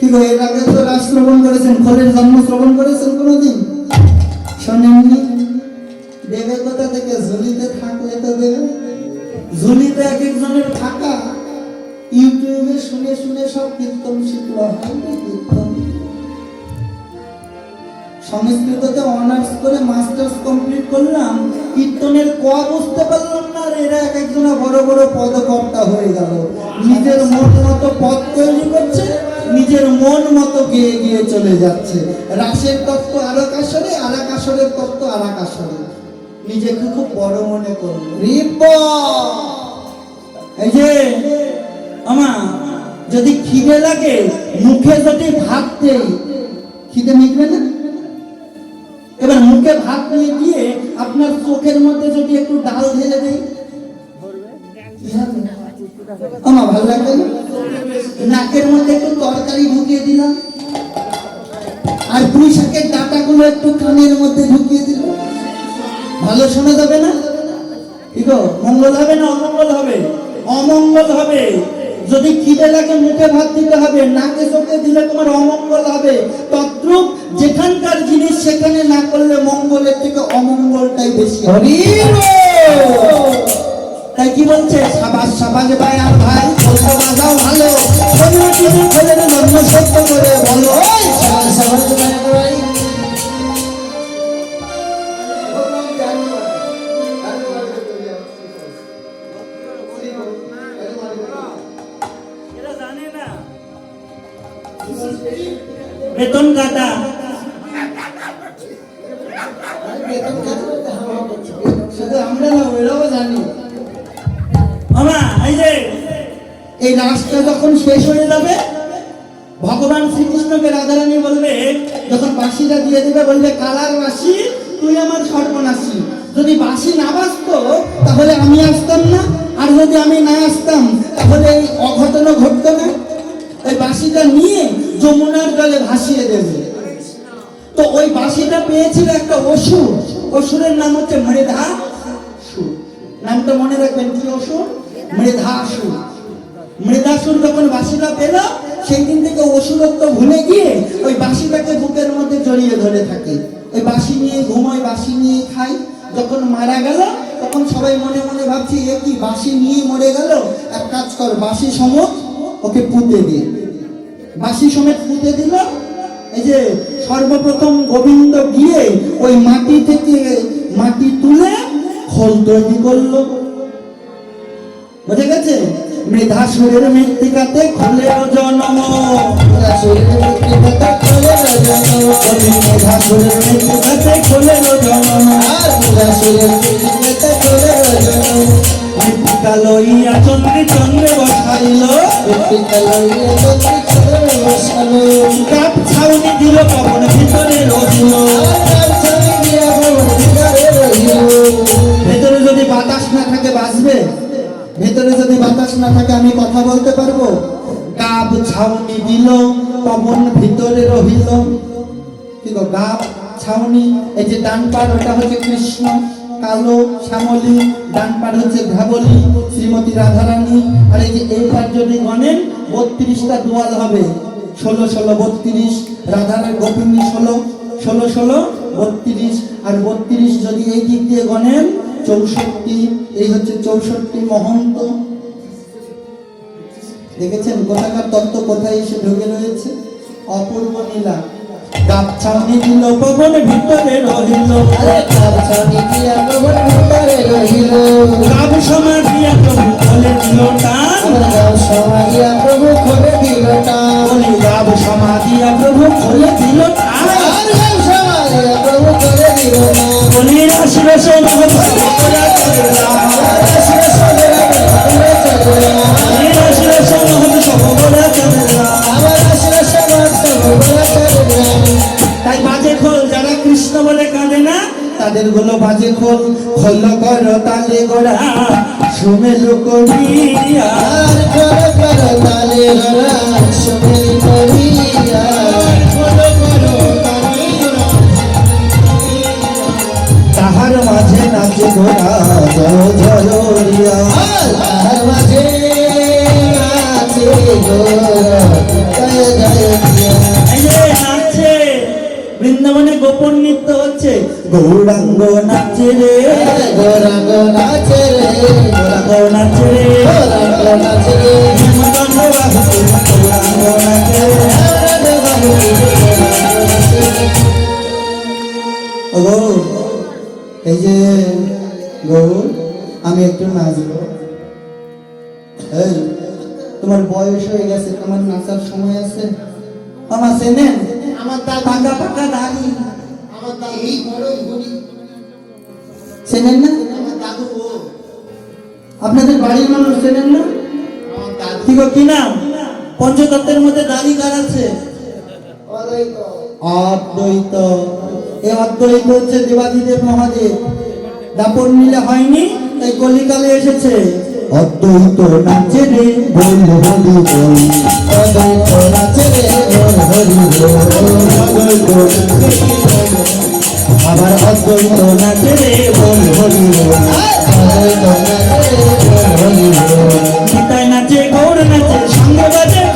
কি এর আগে তো শ্রবণ করেছেন জন্ম শ্রবণ করেছেন কোনোদিন? শোনেননি? দেবে কোথা থেকে? ঝুলিতে ঝুলিতে এক একজনের থাকা। ইউটিউবে শুনে শুনে সব কীর্তন সংস্কৃততে অনার্স করে মাস্টার্স কমপ্লিট করলাম। কীর্তনের ক বুঝতে পারলাম না এরা এক একজনা বড় বড় পদকর্তা হয়ে গেল। নিজের মন মতো পদ তৈরি করছে। নিজের মন মতো গিয়ে গিয়ে চলে যাচ্ছে। রাসের তত্ত্ব আরাক আসরে আরাক আসরের তত্ত্ব আরাক আসরে। নিজেকে খুব বড় মনে করল এই যে আমা যদি খিদে লাগে মুখে যদি ভাত দেই খিদে মিটবে না? এবার মুখে ভাত নিয়ে দিয়ে আপনার চোখের মধ্যে যদি একটু ডাল ঢেলে দেই? হবে? আমার ভালো লাগবে নাকের মধ্যে একটু তরকারি ঢুকিয়ে দিলাম। আর পুঁই শাকের ডাটাগুলো একটু কানের মধ্যে ঢুকিয়ে দিল ভালো শোনা যাবে না? মঙ্গল হবে না অমঙ্গল হবে? অমঙ্গল হবে। যদি খিদে লাগে মুখে ভাত দিতে হবে, নাকে চোখে দিলে তোমার অমঙ্গল হবে। তদ্রুপ যেখানকার জিনিস, সেখানে না করলে মঙ্গলের থেকে অমঙ্গলটাই বেশি হবে। তাই কি বলছে? সাবাস সাবাস ভাই, আর ভাই বলতে বাজাও ভালো। সত্য করে বলো। বেতন কাটা। এই রাসটা যখন শেষ হয়ে যাবে, ভগবান শ্রীকৃষ্ণকে রাধারানী বলবে, যখন বাঁশিটা দিয়ে দিবে, বলবে, কালার বাঁশি, তুই আমার সর্বনাশী। যদি বাঁশি না বাজতো, তাহলে আমি আসতাম না। আর যদি আমি না আসতাম, তাহলে এই অঘটন ঘটতো না। ওই বাঁশিটা নিয়ে যমুনার জলে ভাসিয়ে দেবে। তো ওই বাঁশিটা পেয়েছিল একটা অসুর। অসুরের নাম হচ্ছে মৃধা নামটা মনে রাখবেন কি অসুর? মৃধাসুর। মৃধাসুর যখন বাঁশিটা পেল সেই দিন থেকে অসুরত্ব ভুলে গিয়ে ওই বাঁশিটাকে বুকের মধ্যে জড়িয়ে ধরে থাকে। ওই বাঁশি নিয়ে ঘুমোয় বাঁশি নিয়ে খাই যখন মারা গেল, তখন সবাই মনে মনে ভাবছি, এ কি বাঁশি নিয়ে মরে গেল? এক কাজ কর বাঁশি সমত ওকে পুঁতে দিয়ে বাঁশি সমেত পুঁতে দিল। এই যে সর্বপ্রথম গোবিন্দ গিয়ে ওই মাটি থেকে মাটি তুলে খোল তৈরি করল। বুঝে গেছে? মৃধাসুরের মৃত্তিকাতে খোলের জন্ম মৃধাসুরের মৃত্তিকাতে খোলের জন্ম মৃধাসুরের মৃত্তিকাতে খোলের জন্ম মৃত্তিকাতে খোলের জন্ম মৃত্তিকা লইয়া চন্দ্রে চন্দ্রে বসাইল। মৃত্তিকা লইয়া চন্দ্রে চন্দ্রে বসাইল। ছাউনি দিল, পবন ভিতরে রহিল। ভিতরে ভেতরে যদি বাতাস না থাকে, বাঁচবে? ভেতরে যদি বাতাস না থাকে, আমি কথা বলতে পারব? গাব ছাউনি দিল, পবন ভিতরে রহিল। কি গাব ছাউনি? এই যে ডান পার ওটা হচ্ছে কৃষ্ণ। কালো, শ্যামলী, ডান পার হচ্ছে ঘাবলি শ্রীমতী রাধারানী। আর এই যে এই পার যদি গণেন, বত্রিশটা দোয়াল হবে। ষোলো ষোলো, বত্রিশ, রাধার গোপিনী ষোলো ষোলো ষোলো, বত্রিশ। আর বত্রিশ যদি এই দিক দিয়ে গণেন চৌষট্টি এই হচ্ছে চৌষট্টি মহন্ত। দেখেছেন? কোথাকার তত্ত্ব কোথায় এসে ঢুকে রয়েছে? অপূর্ব নীলা দিল পবন ভিতরে রহিল। দিয়া পবন ভিতরে রহিল। সমাধিয়া প্রভু খোলে দিল টান। সমাধিয়া প্রভু খোলে দিল টান। সমাধিয়া প্রভু খোলে দিল টান। তাই বাজে খোল, যারা কৃষ্ণ বলে কাঁদে না, তাদেরগুলো বাজে খোল। খোল কর তালে গোড়া সুমেল করিয়া। কর কর তালে গোড়া ঝরিয়া তার মাঝে আছে আছে বৃন্দাবনে গোপন নৃত্য হচ্ছে। গৌরাঙ্গ নাচে রে। গৌরাঙ্গ নাচে রে। গৌরাঙ্গ নাচে রে। গৌরাঙ্গ নাচে রে। গৌরাঙ্গ নাচে রে। এই যে গৌর, আমি একটু নাচবো। তোমার বয়স হয়ে গেছে, তোমার নাচার সময় আছে। আমার চেনেন আমার দাদু পাকা পাকা দাড়ি। আমার দাদু এই বড় ঘুড়ি। চেনেন না? আপনাদের বাড়ির মানুষ চেনেন না? আমার কি গো, কি নাম? পঞ্চতত্ত্বের মধ্যে দাড়ি কার আছে? ওরাই তো অদ্বৈত। এই অদ্বৈত হচ্ছে দেবাদিদেব মহাদেব। দাপন মিলে হয়নি, তাই কলিকালে এসেছে। অদ্বৈত নাচে রে, বল হরি বল। অদ্বৈত নাচে রে, বল হরি অদ্বৈত আবার অদ্বৈত নাচে রে, বল হরি বল। অদ্বৈত নাচে রে, বল হরি গীতায় নাচে, গৌর নাচে, সঙ্গে বাজে।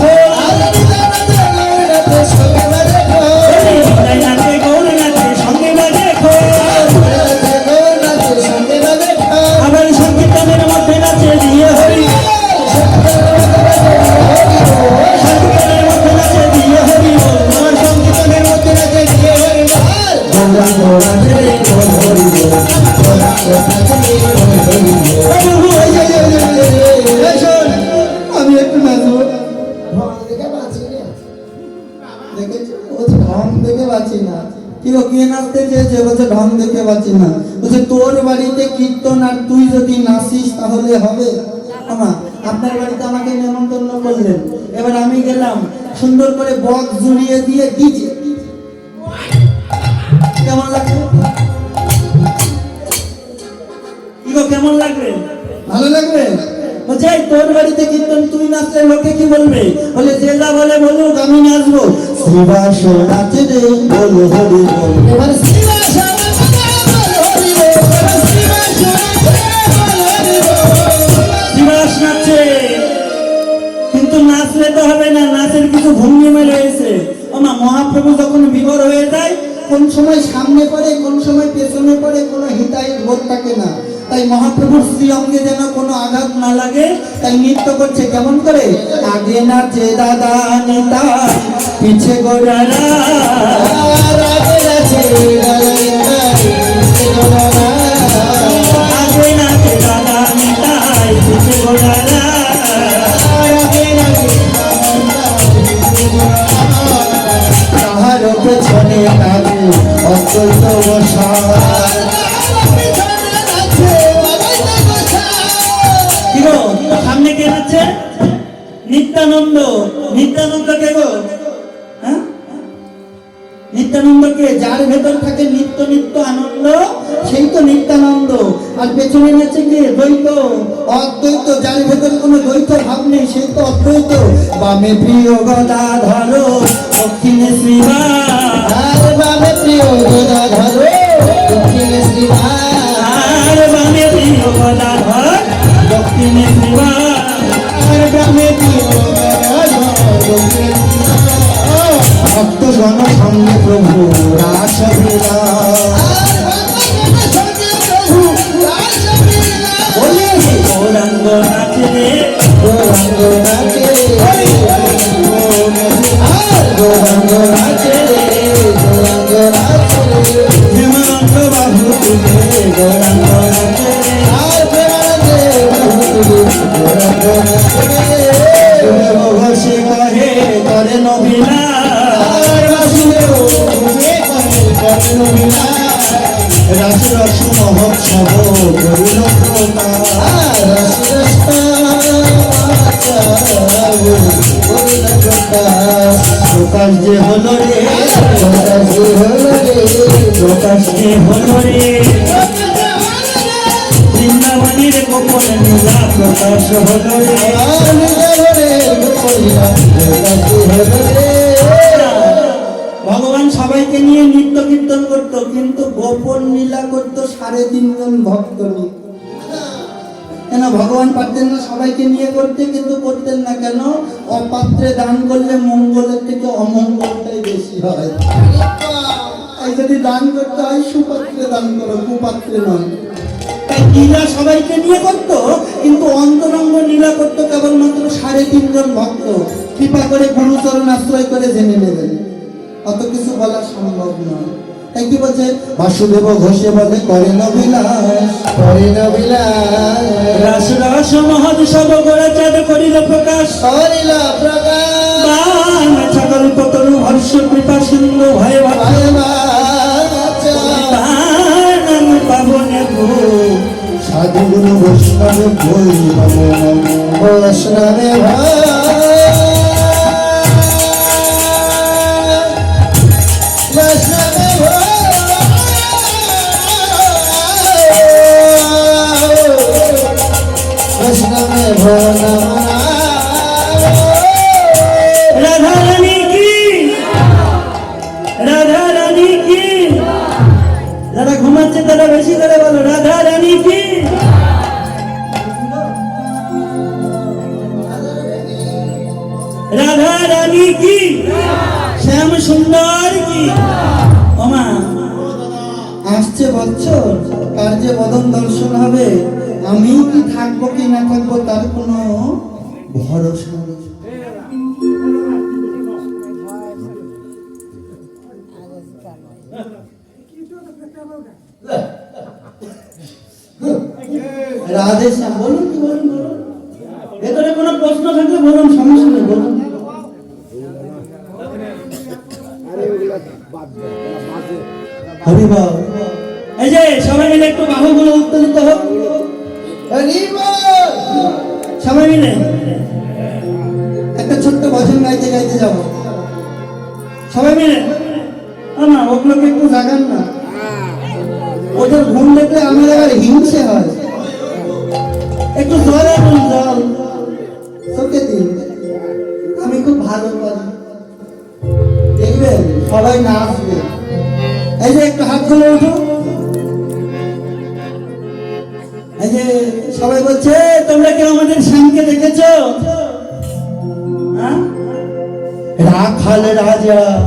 চেয়েছে বলছে, ঢং দেখে বাঁচি না। বলছে, তোর বাড়িতে কীর্তন আর তুই যদি নাচিস, তাহলে হবে? আমা, আপনার বাড়িতে আমাকে নেমন্তন্ন করলেন। এবার আমি গেলাম, সুন্দর করে বক জুড়িয়ে দিয়ে ডিজে কেমন লাগবে কেমন লাগবে ভালো লাগবে? বলছে তোর বাড়িতে কীর্তন, তুই নাচলে লোকে কি বলবে? বলে যা বলে বলুক, আমি নাচবো। শ্রীবাস নাচে রে বল হরি বল। শ্রীবাস নাচলে তো হবে না নাচের কিছু ভঙ্গিমা রয়েছে ওমা মহাপ্রভু যখন বিবর হয়ে যায় কোন সময় সামনে পড়ে কোন সময় পেছনে পড়ে কোনো হিতাই বোধ থাকে না তাই মহাপ্রভুর শ্রী অঙ্গে যেন কোনো আঘাত না লাগে তাই নৃত্য করছে কেমন করে আগে নাচে দাদা নেতা পিছে গোড়ারা নিত্যানন্দ নিত্যানন্দ কে গো? হ্যাঁ? নিত্যানন্দ কে? যার ভেতর থাকে নিত্য নিত্য আনন্দ, সেই তো নিত্যানন্দ। আর পেছনে নাচে কে? দ্বৈত। অদ্বৈত, যার ভেতর কোনো দ্বৈত ভাব নেই, সেই তো অদ্বৈত। বামে প্রিয় গদা ধরো দক্ষিণে আর বামে প্রিয় গদা ধর দক্ষিণে শ্রীবা প্রকাশ যে হলো রে, প্রকাশ যে হলো রে বৃন্দাবনের প্রকাশ হলো রে। ভগবান সবাইকে নিয়ে নৃত্য কীর্তন করতো, কিন্তু গোপন লীলা করতো সাড়ে তিনজন ভক্ত নিয়ে। কেন? ভগবান পারতেন না সবাইকে নিয়ে করতে, কিন্তু করতেন না কেন? অপাত্রে দান করলে মঙ্গলের থেকে অমঙ্গলটাই বেশি হয়। যদি দান করতে হয়, সুপাত্রে দান করো, কুপাত্রে নয়। তাই লীলা সবাইকে নিয়ে করতো, কিন্তু অন্তরঙ্গ লীলা করতো কেবলমাত্র সাড়ে তিনজন ভক্ত। কৃপা করে গুরুচরণ আশ্রয় করে জেনে নেবেন। অত কিছু বলা সম্ভব নয়। কি বলছে? বাসুদেব ঘোষে বলে করেন অভিলাষ করিল বিলাস। রাস রাস মহৎ সব গোড়া চাঁদ করিল প্রকাশ। করিল প্রকাশ। ছাগল পতন হর্ষ কৃপা সিন্ধু ভয় ভয় পাবনে ভূ বৈষ্ণবে বৈষ্ণবে যারা ঘুমাচ্ছে তারা বেশি করে বলো রাধা রানী কি? রাধা রানী কি? শ্যাম সুন্দর কি? ওমা, আসছে বছর কার যে বদন দর্শন হবে? আমি কি থাকব কি না থাকব তার কোনো ভরসা নেই। রাধে শ্যাম, বলুন কি বলুন। ভেতরে কোনো প্রশ্ন থাকলে বলুন, সমস্যা নেই, বলুন। হরিবাল, এই যে সবাই মিলে একটু বাহুগুলো উত্তোলিত হোক। সবাই মিলে একটা ছোট্ট ভজন গাইতে গাইতে যাব। সবাই মিলে না ওগুলোকে একটু জাগান না। ওদের ঘুম দেখলে আমাদের আবার হিংসে হয়। 对呀。